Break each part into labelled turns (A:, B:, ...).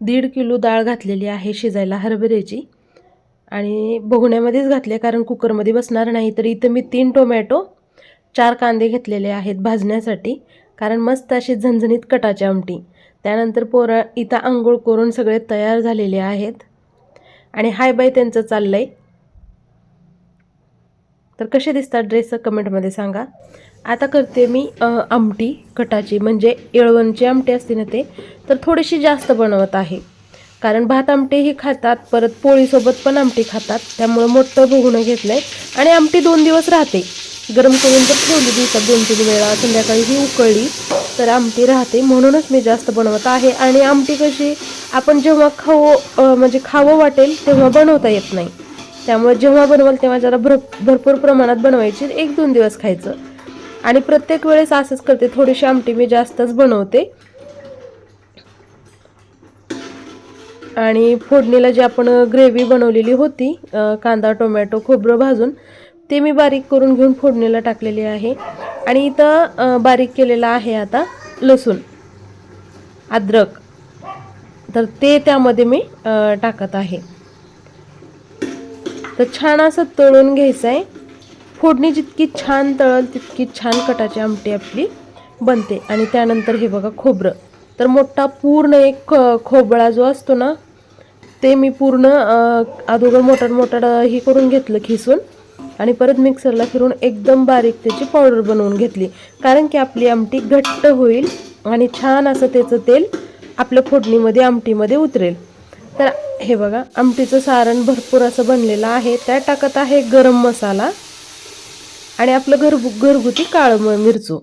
A: दीड किलो डाळ घातलेली आहे शिजायला हरभऱ्याची. आणि बघण्यामध्येच घातले कारण कुकरमध्ये बसणार नाही तर इथं मी तीन टोमॅटो चार कांदे घेतलेले आहेत भाजण्यासाठी कारण मस्त अशी झणझणीत कटाची आमटी. त्यानंतर पोरं इथं आंघोळ करून सगळे तयार झालेले आहेत. आणि हाय बाय त्यांचं चाललं आहे तर कसे दिसतात ड्रेस कमेंटमध्ये सांगा. आता करते मी आमटी कटाची म्हणजे येळवणची आमटी असते ना ते तर थोडीशी जास्त बनवत आहे. कारण भात आमटीही खातात परत पोळीसोबत पण आमटी खातात. त्यामुळं मोठं बघून घेतलं आहे आणि आमटी दोन दिवस राहते. गरम करून जर ठेवली दिवसात दोन तीन वेळा संध्याकाळी ही उकळली तर आमटी राहते. म्हणूनच मी जास्त बनवत आहे. आणि आमटी कशी आपण जेव्हा खावं म्हणजे खावं वाटेल तेव्हा बनवता येत नाही. त्यामुळे जेव्हा बनवाल तेव्हा जरा भर भरपूर प्रमाणात बनवायची. एक दोन दिवस खायचं. आणि प्रत्येक वेळेस असंच करते. थोडीशी आमटी मी जास्तच बनवते. आणि फोडणीला जी आपण ग्रेव्ही बनवलेली होती कांदा टोमॅटो खोबरं भाजून ते मी बारीक करून घेऊन फोडणीला टाकलेली आहे. आणि इथं बारीक केलेला आहे आता लसूण अद्रक. तर ते त्यामध्ये मी टाकत आहे. तर छान असं तळून घ्यायचं आहे फोडणी जितकी छान तळल तितकी छान कटाची आमटी आपली बनते. आणि त्यानंतर हे बघा खोबरं. तर मोठा पूर्ण एक खोबळा जो असतो ना ते मी पूर्ण अगोदर मोटर मोटर ही करून घेतलं खिसून. आणि परत मिक्सरला फिरून एकदम बारीक त्याची पावडर बनवून घेतली. कारण की आपली आमटी घट्ट होईल आणि छान असं त्याचं तेल आपल्या फोडणीमध्ये आमटीमध्ये उतरेल. तर हे बघा आमटीचं सारण भरपूर असं बनलेलं आहे. त्यात टाकत आहे गरम मसाला. आणि आपलं घर घरगुती काळं मिरचो. मिरचू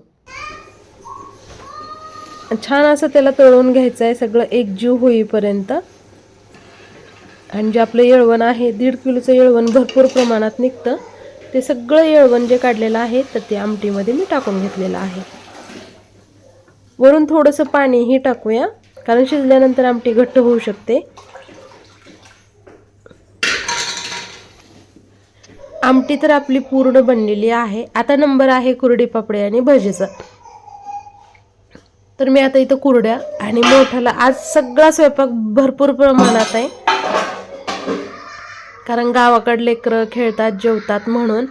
A: छान असं त्याला तळून घ्यायचं आहे सगळं एकजीव होईपर्यंत. आणि जे आपलं येळवण आहे दीड किलोचं येळवण भरपूर प्रमाणात निघतं. ते सगळं येळवण जे काढलेलं आहे तर ते आमटीमध्ये मी टाकून घेतलेलं आहे. वरून थोडंसं पाणीही टाकूया कारण शिजल्यानंतर आमटी घट्ट होऊ शकते. आमटी तर आपली पूर्ण बनलेली आहे. आता नंबर आहे कुरडी पापडी आणि भजीचा. तर मी आता इथं कुरड्या आणि मोठ्याला आज सगळा स्वयंपाक भरपूर प्रमाणात आहे. कारण गावाकडे लेकरं खेळतात जेवतात म्हणून.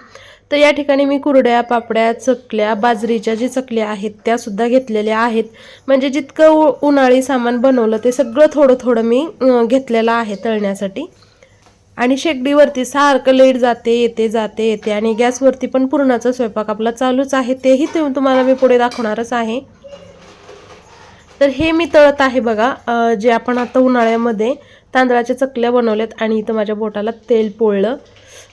A: तर या ठिकाणी मी कुरड्या पापड्या चकल्या बाजरीच्या जी चकल्या आहेत त्या सुद्धा घेतलेल्या आहेत. म्हणजे जितकं उ- उन्हाळी सामान बनवलं ते सगळं थोडं थोडं मी घेतलेलं आहे तळण्यासाठी. आणि शेगडीवरती सारखं लेट जाते येते जाते येते आणि गॅसवरती पण पुरणाचा स्वयंपाक आपला चालूच आहे. तेही ते तुम्हाला मी पुढे दाखवणारच आहे. तर हे मी तळत आहे बघा जे आपण आता उन्हाळ्यामध्ये तांदळाच्या चकल्या बनवल्यात आणि इथं माझ्या बोटाला तेल पोळलं.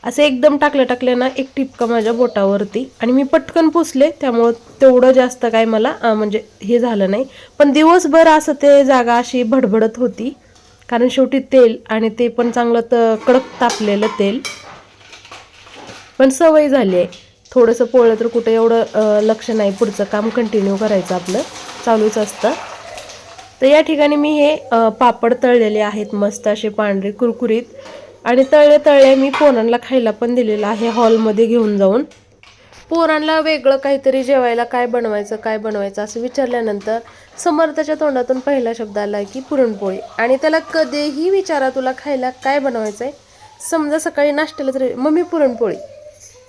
A: असं एकदम टाकल्या टाकल्या ना एक टिपका माझ्या बोटावरती आणि मी पटकन पुसले त्यामुळं तेवढं जास्त काय मला म्हणजे हे झालं नाही. पण दिवसभर असं ते जागा अशी भडभडत होती. कारण शेवटी तेल आणि ते पण चांगलं तर कडक तापलेलं तेल. पण सवय झाली आहे. थोडंसं पोळलं तर कुठं एवढं लक्ष नाही. पुढचं काम कंटिन्यू करायचं आपलं. चालूच असतं. तर या ठिकाणी मी हे पापड तळलेले आहेत मस्त असे पांढरे कुरकुरीत. आणि तळले तळले मी पोरांना खायला पण दिलेलं आहे हॉलमध्ये घेऊन जाऊन. पोरांना वेगळं काहीतरी जेवायला काय बनवायचं काय बनवायचं असं विचारल्यानंतर समर्थाच्या तोंडातून पहिला शब्द आला की पुरणपोळी. आणि त्याला कधीही विचारा तुला खायला काय बनवायचं आहे समजा सकाळी नाश्त्याला तरी मम्मी पुरणपोळी.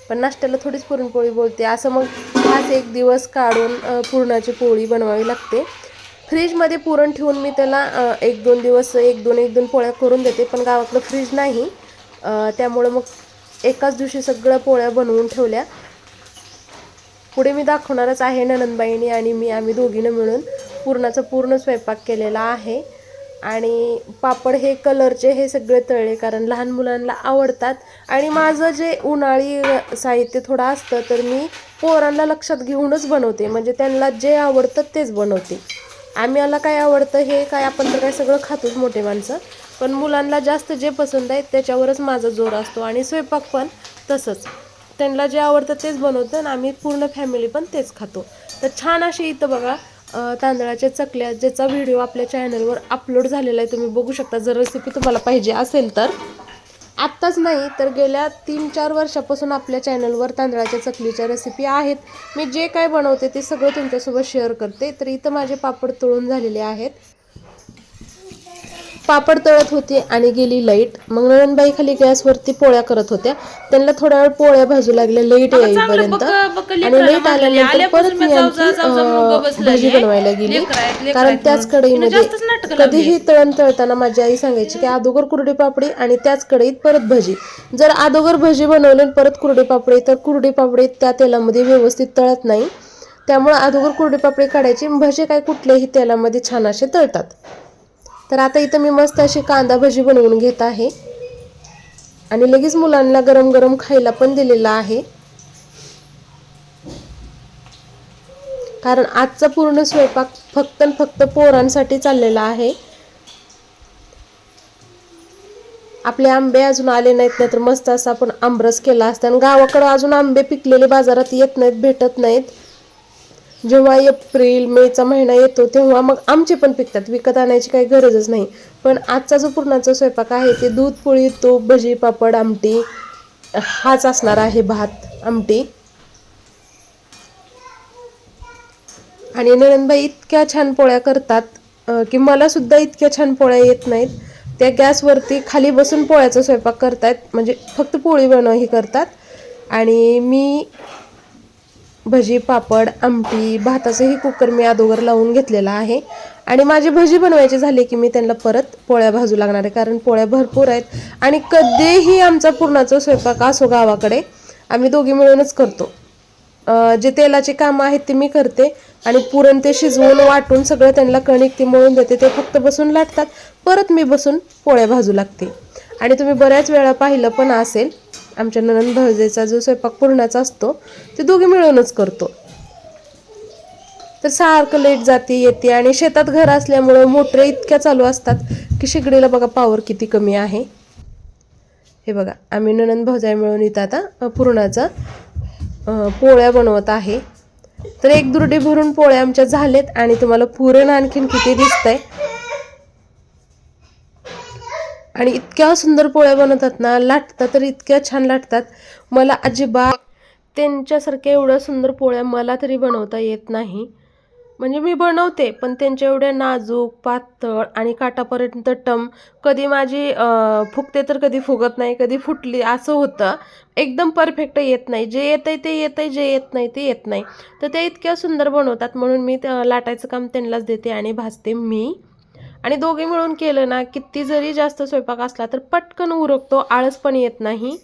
A: पण नाश्त्याला थोडीच पुरणपोळी बोलते. असं मग खास एक दिवस काढून पुरणाची पोळी बनवावी लागते. फ्रीजमध्ये पुरण ठेवून मी त्याला एक दोन दिवस एक दोन एक दोन पोळ्या करून देते. पण गावातलं फ्रीज नाही. त्यामुळं मग एकाच दिवशी सगळ्या पोळ्या बनवून ठेवल्या. पुढे मी दाखवणारच आहे ननंदबाईनी आणि मी आम्ही दोघीनं मिळून. पूर्णाचा पूर्ण स्वयंपाक केलेला आहे. आणि पापड हे कलरचे हे सगळे तळले कारण लहान मुलांना आवडतात. आणि माझं जे उन्हाळी साहित्य थोडं असतं तर मी पोरांना लक्षात घेऊनच बनवते. म्हणजे त्यांना जे आवडतं तेच बनवते. आम्हाला काय आवडतं हे काय आपण तर काय सगळं खातोच मोठे माणसं. पण मुलांना जास्त जे पसंत आहे त्याच्यावरच माझा जोर असतो आणि स्वयंपाक पण तसंच. त्यांना जे आवडतं तेच बनवतं आणि आम्ही पूर्ण फॅमिली पण तेच खातो. तर छान अशी इथं बघा तांदळाच्या चकल्या ज्याचा व्हिडिओ आपल्या चॅनलवर अपलोड झालेला आहे तुम्ही बघू शकता. जर रेसिपी तुम्हाला पाहिजे असेल तर. आत्ताच नाही तर गेल्या तीन चार वर्षापासून आपल्या चॅनलवर तांदळाच्या चकलीच्या रेसिपी आहेत. मी जे काय बनवते ते सगळं तुमच्यासोबत शेअर करते. तर इथं माझे पापड तळून झालेले आहेत. पापड तळत होती आणि गेली लाइट. मग नळणबाई खाली गॅसवरती पोळ्या करत होत्या. त्यांना थोड्या वेळ पोळ्या भाजू लागल्या. लाइट येईपर्यंत आणि लाइट आल्यानंतर परत मी आणखी भाजी बनवायला गेली. कारण त्याच कढईमध्ये कधीही तळण तळताना माझी आई सांगायची की अगोदर कुरडी पापडी आणि त्याच कढईत परत भजी. जर अगोदर भजी बनवली परत कुरडी पापडी तर कुरडी पापडी त्या तेलामध्ये व्यवस्थित तळत नाही. त्यामुळे अगोदर कुरडी पापडी काढायची भजी काय कुठल्याही तेलामध्ये छान असे तळतात. तर आता इथं मी मस्त अशी कांदा भजी बनवून घेत आहे. आणि लगेच मुलांना गरम गरम खायला पण दिलेला आहे. कारण आजचा पूर्ण स्वयंपाक फक्त फक्त पोरांसाठी चाललेला आहे. आपले आंबे अजून आले नाहीत नाही तर मस्त असं आपण आंबरस केला असता. आणि गावाकडं अजून आंबे पिकलेले बाजारात येत नाहीत भेटत नाहीत. जेव्हा एप्रिल मेचा महिना येतो तेव्हा मग आमचे पण पिकतात. विकत आणायची काही गरजच नाही. पण आजचा जो पूर्णाचा स्वयंपाक आहे ते दूध पोळी तूप भजी पापड आमटी हाच असणार आहे भात आमटी. आणि नरनबाई इतक्या छान पोळ्या करतात की मला सुद्धा इतक्या छान पोळ्या येत नाहीत. त्या गॅसवरती खाली बसून पोळ्याचा स्वयंपाक करतायत. म्हणजे फक्त पोळी बनव ही करतात. आणि मी भजी पापड आमटी भाताचंही कुकर मी अगोदर लावून घेतलेला आहे. आणि माझी भजी बनवायची झाली की मी त्यांना परत पोळ्या भाजू लागणार आहे कारण पोळ्या भरपूर आहेत. आणि कधीही आमचा पूर्णाचा स्वयंपाक असो गावाकडे आम्ही दोघी मिळूनच करतो. जे तेलाचे कामं आहेत ते मी करते आणि पुरण ते शिजवून वाटून सगळं त्यांना कणिक ती मळून देते ते फक्त बसून लाटतात परत मी बसून पोळ्या भाजू लागते. आणि तुम्ही बऱ्याच वेळा पाहिलं पण असेल आमच्या ननंद भावजेचा जो स्वयंपाक पुरणाचा असतो ते दोघे मिळूनच करतो. तर सारखं लेट जाते येते आणि शेतात घर असल्यामुळं मोटरे इतक्या चालू असतात की शेगडीला बघा पावर किती कमी आहे. हे बघा आम्ही ननंद भावजाई मिळून इथं आता पुरणाचा पोळ्या बनवत आहे. तर एक दुर्डी भरून पोळ्या आमच्या झालेत आणि तुम्हाला पुरण आणखीन किती दिसतंय आणि इतक्या सुंदर पोळ्या बनवतात ना लाटतात तर इतक्या छान लाटतात. मला अजिबात त्यांच्यासारख्या एवढ्या सुंदर पोळ्या मला तरी बनवता येत नाही. म्हणजे मी बनवते पण त्यांच्या एवढ्या नाजूक पातळ आणि काटापर्यंत टम कधी माझी फुगते तर कधी फुगत नाही कधी फुटली असं होतं. एकदम परफेक्ट येत नाही. जे येतंय ते येतंय जे येत नाही ते येत नाही. तर ते इतक्या सुंदर बनवतात म्हणून मी त्या लाटायचं काम त्यांनाच देते आणि भाजते मी. आणि दोघे मिळून केलं ना किती जरी जास्त स्वयंपाक असला तर पटकन उरकतो आळस पण येत नाही.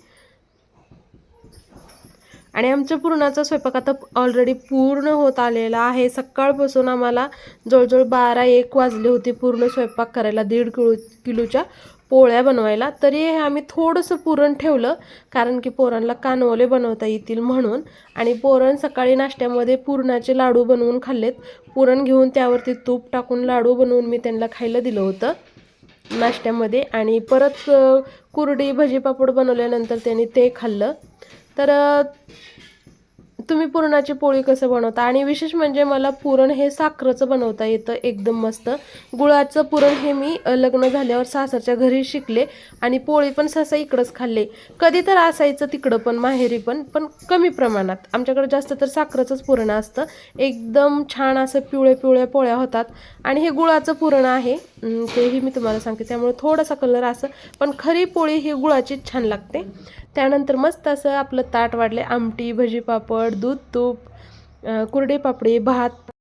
A: आणि आमच्या पूर्णाचा स्वयंपाक आता ऑलरेडी पूर्ण होत आलेला आहे. सकाळपासून आम्हाला जवळजवळ बारा एक वाजले होते पूर्ण स्वयंपाक करायला दीड किलो किलोच्या. पोळ्या बनवायला तरी हे आम्ही थोडंसं पुरण ठेवलं कारण की पोरांना कानवले बनवता येतील म्हणून. आणि पोरण सकाळी नाश्त्यामध्ये पुरणाचे लाडू बनवून खाल्लेत. पुरण घेऊन त्यावरती तूप टाकून लाडू बनवून मी त्यांना खायला दिलं होतं नाश्त्यामध्ये. आणि परत कुरडी भजी पापड बनवल्यानंतर त्यांनी ते खाल्लं. तर तुम्ही पुरणाची पोळी कसं बनवता? आणि विशेष म्हणजे मला पुरण हे साखरेचं बनवता येतं एकदम मस्त. गुळाचं पुरण हे मी लग्न झाल्यावर सासरच्या घरी शिकले आणि पोळी पण सहसा इकडंच खाल्ले. कधी तर असायचं तिकडं पण माहेरी पण पण कमी प्रमाणात. आमच्याकडे जास्त तर साखरेचंच पुरण असतं. एकदम छान असं पिवळे पिवळ्या पोळ्या होतात. आणि हे गुळाचं पुरण आहे तेही मी तुम्हाला सांगते. त्यामुळे थोडासा कलर असं पण खरी पोळी ही गुळाचीच छान लागते. त्यानंतर मस्त असं आपलं ताट वाढले आमटी भजी पापड दूध तूप कुरडे पापडी भात.